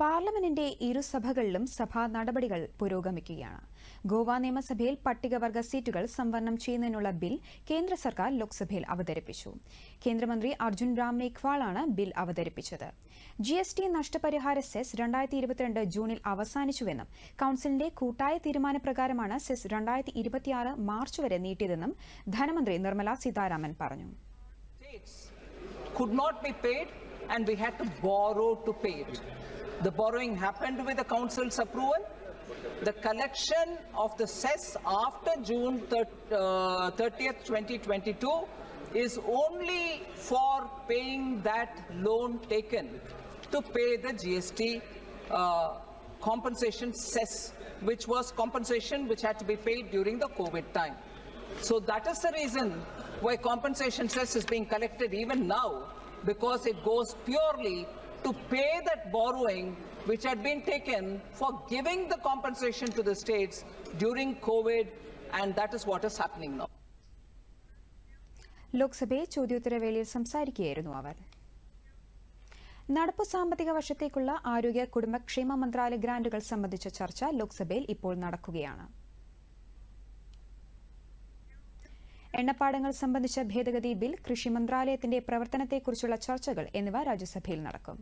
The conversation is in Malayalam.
പാർലമെന്റിന്റെ ഇരുസഭകളിലും സഭാ നടപടികൾ പുരോഗമിക്കുകയാണ്. ഗോവ നിയമസഭയിൽ പട്ടികവർഗ സീറ്റുകൾ സംവരണം ചെയ്യുന്നതിനുള്ള ബിൽ കേന്ദ്ര സർക്കാർ ലോക്സഭയിൽ അവതരിപ്പിച്ചു. കേന്ദ്രമന്ത്രി അർജുൻ റാം മേഘ്വാളാണ് ബിൽ അവതരിപ്പിച്ചത്. ജി എസ് ടി നഷ്ടപരിഹാര സെസ് രണ്ടായിരത്തി ഇരുപത്തിരണ്ട് ജൂണിൽ അവസാനിച്ചുവെന്നും കൌൺസിലിന്റെ കൂട്ടായ തീരുമാനപ്രകാരമാണ് സെസ് രണ്ടായിരത്തി ഇരുപത്തിയാറ് മാർച്ച് വരെ നീട്ടിയതെന്നും ധനമന്ത്രി നിർമ്മല സീതാരാമൻ പറഞ്ഞു. Could not be paid and we had to borrow to pay it. The borrowing happened with the council's approval. The collection of the cess after June thir- uh, 30th, 2022 is only for paying that loan taken to pay the GST uh, compensation cess, which was compensation which had to be paid during the COVID time. So that is the reason why compensation cess is being collected even now, because it goes purely to pay that borrowing which had been taken for giving the compensation to the states during COVID, and that is what is happening now. ലോക്സഭയെ ചോദ്യോത്തരവേളയിൽ സംസാരിക്കുകയായിരുന്നു അവർ നടപ്പു സാമ്പത്തിക വർഷത്തേക്കുള്ള ആരോഗ്യ കുടുംബക്ഷേമ മന്ത്രാലയ ഗ്രാന്റുകൾ സംബന്ധിച്ച ചർച്ച ലോക്സഭയിൽ ഇപ്പോൾ നടക്കുകയാണ് എണ്ണപ്പാടങ്ങൾ സംബന്ധിച്ച ഭേദഗതി ബിൽ കൃഷി മന്ത്രാലയത്തിന്റെ പ്രവർത്തനത്തെക്കുറിച്ചുള്ള ചർച്ചകൾ എന്നിവ രാജ്യസഭയിൽ നടക്കും